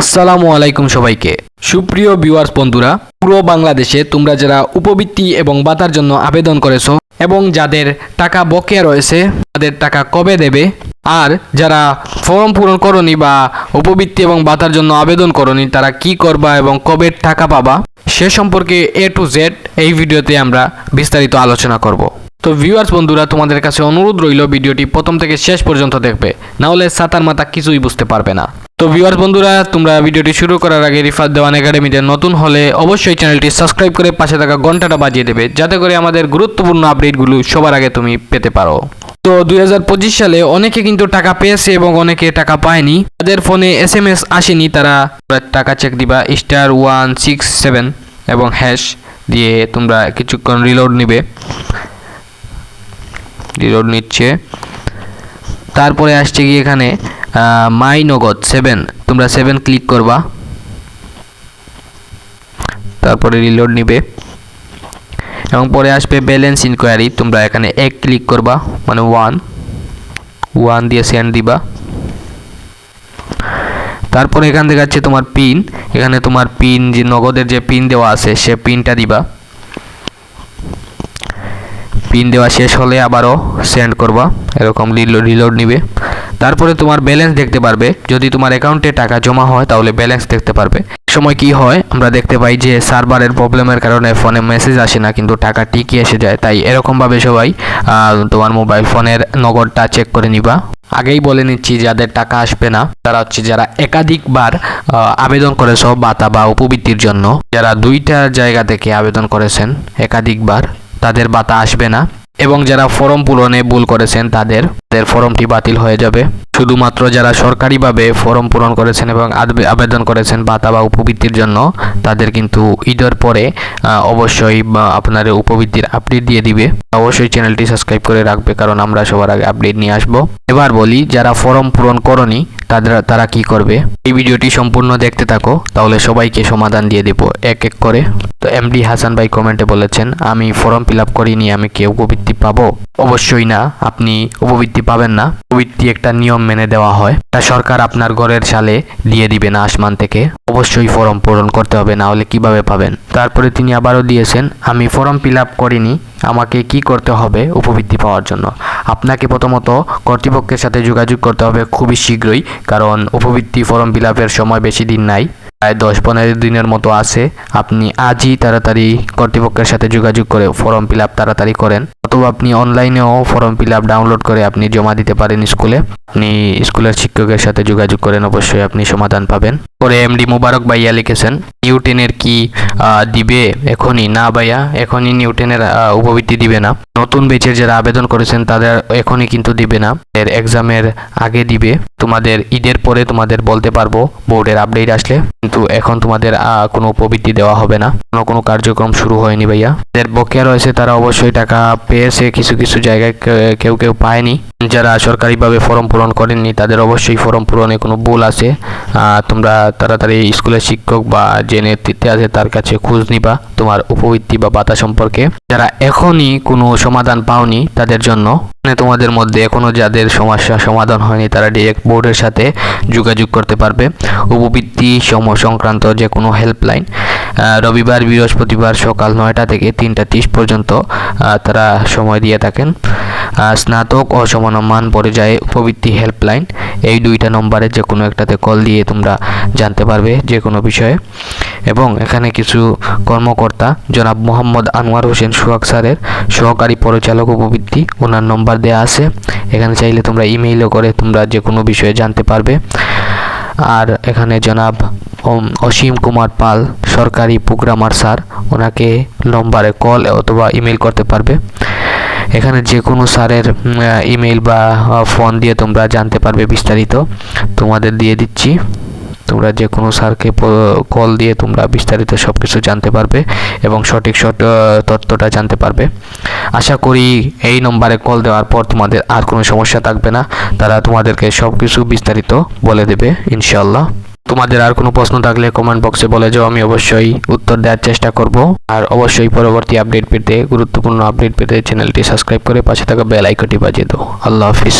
আসসালামু আলাইকুম সবাইকে। সুপ্রিয় ভিউয়ার্স বন্ধুরা, পুরো বাংলাদেশে তোমরা যারা উপবৃত্তি এবং বাতার জন্য আবেদন করেছ এবং যাদের টাকা বকেয়া রয়েছে, তাদের টাকা কবে দেবে? আর যারা ফর্ম পূরণ করনি বা উপবৃত্তি এবং বাতার জন্য আবেদন করনি, তারা কি করবা এবং কবে টাকা পাবা? সে সম্পর্কে এ টু জেড এই ভিডিওতে আমরা বিস্তারিত আলোচনা করব। তো ভিউয়ার্স বন্ধুরা, তোমাদের কাছে অনুরোধ রইল ভিডিওটি প্রথম থেকে শেষ পর্যন্ত দেখবে। না হলে সাতার মাথা কিছুই বুঝতে পারবে না। তো ভিউয়ার্স বন্ধুরা, তোমরা ভিডিওটি শুরু করার আগে রিফাত দেওয়ান একাডেমিতে নতুন হলে অবশ্যই চ্যানেলটি সাবস্ক্রাইব করে পাশে থাকা ঘন্টাটা বাজিয়ে দেবে, যাতে করে আমাদের গুরুত্বপূর্ণ আপডেটগুলো সবার আগে তুমি পেতে পারো। তো দুই হাজার পঁচিশ সালে অনেকে কিন্তু টাকা পেয়েছে এবং অনেকে টাকা পায়নি। তাদের ফোনে এস এম এস আসেনি, তারা টাকা চেক দিবা স্টার ওয়ান সিক্স সেভেন এবং হ্যাশ দিয়ে তোমরা কিছুক্ষণ রিলোড নিবে। রিলোড নিচ্ছে। তারপরে আসছে কি এখানে মাই নগদ সেভেন তোমরা সেভেন ক্লিক করবা। তারপরে রিলোড নিবে। এবং পরে আসবে ব্যালেন্স ইনকোয়ারি তোমরা এখানে এক ক্লিক করবা মানে ওয়ান ওয়ান দিয়ে সেন্ড দিবা। তারপরে এখান থেকে আছে তোমার পিন এখানে তোমার পিন যে নগদের যে পিন দেওয়া আছে, সে পিনটা দিবা। পিন দেওয়া শেষ হলে আবারও সেন্ড করবা। এরকম রিলোড নিবে। তারপরে তোমার ব্যালেন্স দেখতে পারবে। যদি তোমার অ্যাকাউন্টে টাকা জমা হয়, তাহলে ব্যালেন্স দেখতে পারবে। সময় কি হয়, আমরা দেখতে পাই যে সার্ভারের প্রবলেমের কারণে ফোনে মেসেজ আসে না, কিন্তু টাকা ঠিকই এসে যায়। তাই এরকমভাবে সবাই তোমার মোবাইল ফোনের নগদটা চেক করে নিবা। আগেই বলে নিচ্ছি, যাদের টাকা আসবে না, তারা হচ্ছে যারা একাধিকবার আবেদন করেছ বাতা বা উপবৃত্তির জন্য, যারা দুইটা জায়গা থেকে আবেদন করেছেন, একাধিকবার তাদের বাতা আসবে না। এবং যারা ফর্ম পূরণে ভুল করেছেন, তাদের তাদের ফর্মটি বাতিল হয়ে যাবে। শুধুমাত্র যারা সরকারিভাবে ফর্ম পূরণ করেছেন এবং আবেদন করেছেন বাতা বা উপবৃত্তির জন্য, তাদের কিন্তু ঈদের পরে অবশ্যই আপনার উপবৃত্তির আপডেট দিয়ে দিবে। অবশ্যই চ্যানেলটি সাবস্ক্রাইব করে রাখবে, কারণ আমরা সবার আগে আপডেট নিয়ে আসব। এবার বলি, যারা ফর্ম পূরণ করনি তাদের তারা কি করবে? এই ভিডিওটি সম্পূর্ণ দেখতে থাকো, তাহলে সবাইকে সমাধান দিয়ে দেব। এক এক করে। তো এমডি হাসান ভাই কমেন্টে বলেছেন, আমি ফর্ম ফিল আপ করিনি, আমি কি উপবৃত্তি পাবো? অবশ্যই না, আপনি উপবৃত্তি পাবেন না। উপবৃত্তি একটা নিয়ম মেনে দেওয়া হয়। তা সরকার আপনার ঘরের সালে দিয়ে দিবে না আসমান থেকে। অবশ্যই ফর্ম পূরণ করতে হবে, না হলে কীভাবে পাবেন? তারপরে তিনি আবারও দিয়েছেন, আমি ফর্ম ফিল আপ করিনি, আমাকে কি করতে হবে উপবৃত্তি পাওয়ার জন্য? আপনাকে প্রথমত কর্তৃপক্ষের সাথে যোগাযোগ করতে হবে খুবই শীঘ্রই, কারণ উপবৃত্তি ফর্ম ফিল সময় বেশি দিন নাই। প্রায় দশ পনেরো দিনের মতো আছে। আপনি আজই তাড়াতাড়ি কর্তৃপক্ষের সাথে যোগাযোগ করে ফর্ম ফিল আপ তাড়াতাড়ি করেন, অথবা আপনি অনলাইনেও ফর্ম ফিল আপ ডাউনলোড করে আপনি জমা দিতে পারেন স্কুলে। আপনি স্কুলের শিক্ষকের সাথে যোগাযোগ করেন, অবশ্যই আপনি সমাধান পাবেন। পরে এমডি মুবারক ভাইয়া লিখেছেন, নিউটেনের কি দিবে এখনই? না ভাইয়া, এখনই নিউটেনের উপবৃত্তি দিবে না। নতুন বেচের যারা আবেদন করেছেন, তাদের এখনই কিন্তু দিবে না। এর এক্সামের আগে দিবে। তোমাদের ঈদের পরে তোমাদের বলতে পারব, বোর্ডের আপডেট আসলে। কিন্তু এখন তোমাদের কোনো উপবৃত্তি দেওয়া হবে না। কোনো কোনো কার্যক্রম শুরু হয়নি ভাইয়া। যাদের বকেয়া রয়েছে, তারা অবশ্যই টাকা পেয়েছে, কিছু কিছু জায়গায় কেউ কেউ পায়নি। যারা সরকারিভাবে ফর্ম পূরণ করেননি, তাদের অবশ্যই ফর্ম পূরণে কোনো ভুল আছে। তোমরা তাড়াতাড়ি স্কুলের শিক্ষক বা যে নেতৃত্বে আছে, তার কাছে খোঁজ নিবা তোমার উপবৃত্তি বা ভাতা সম্পর্কে। যারা এখনই কোনো সমাধান পাওনি তাদের জন্য মানে তোমাদের মধ্যে এখনও যাদের সমস্যা সমাধান হয়নি, তারা ডিরেক্ট বোর্ডের সাথে যোগাযোগ করতে পারবে। উপবৃত্তি সম সংক্রান্ত যে কোনো হেল্পলাইন রবিবার, বৃহস্পতিবার সকাল নয়টা থেকে তিনটা তিরিশ পর্যন্ত তারা সময় দিয়ে থাকেন। স্নাতক ও সমমান পর্যায়ে উপবৃত্তি হেল্পলাইন এই দুইটা নম্বরে যে কোনো একটাতে কল দিয়ে তোমরা জানতে পারবে যে কোনো বিষয়ে। এবং এখানে কিছু কর্মকর্তা, জনাব মোহাম্মদ আনোয়ার হোসেন সোহাগ স্যারের সহকারী পরিচালক উপবৃত্তি, ওনার নম্বর দেওয়া আছে। এখানে চাইলে তোমরা ইমেইলও করে তোমরা যে কোনো বিষয়ে জানতে পারবে। আর এখানে জনাব অসীম কুমার পাল, সরকারি প্রোগ্রামার স্যার, ওনাকে নম্বরে কল অথবা ইমেল করতে পারবে। এখানে যে কোনো স্যারের ইমেল বা ফোন দিয়ে তোমরা জানতে পারবে বিস্তারিত। তোমাদের দিয়ে দিচ্ছি। তোমরা যে কোনো স্যারকে কল দিয়ে তোমরা বিস্তারিত সব কিছু জানতে পারবে এবং সঠিক সঠ তথ্যটা জানতে পারবে। আশা করি এই নম্বরে কল দেওয়ার পর তোমাদের আর কোনো সমস্যা থাকবে না। তারা তোমাদেরকে সব কিছু বিস্তারিত বলে দেবে ইনশাল্লাহ তোমাদের আর কোনো প্রশ্ন থাকলে কমেন্ট বক্সে বলে যাও, আমি অবশ্যই উত্তর দেওয়ার চেষ্টা করব। আর অবশ্যই পরবর্তী আপডেট পেতে, গুরুত্বপূর্ণ আপডেট পেতে চ্যানেলটি সাবস্ক্রাইব করে পাশে থাকা বেল আইকনটি বাজিয়ে দাও। আল্লাহ হাফিজ।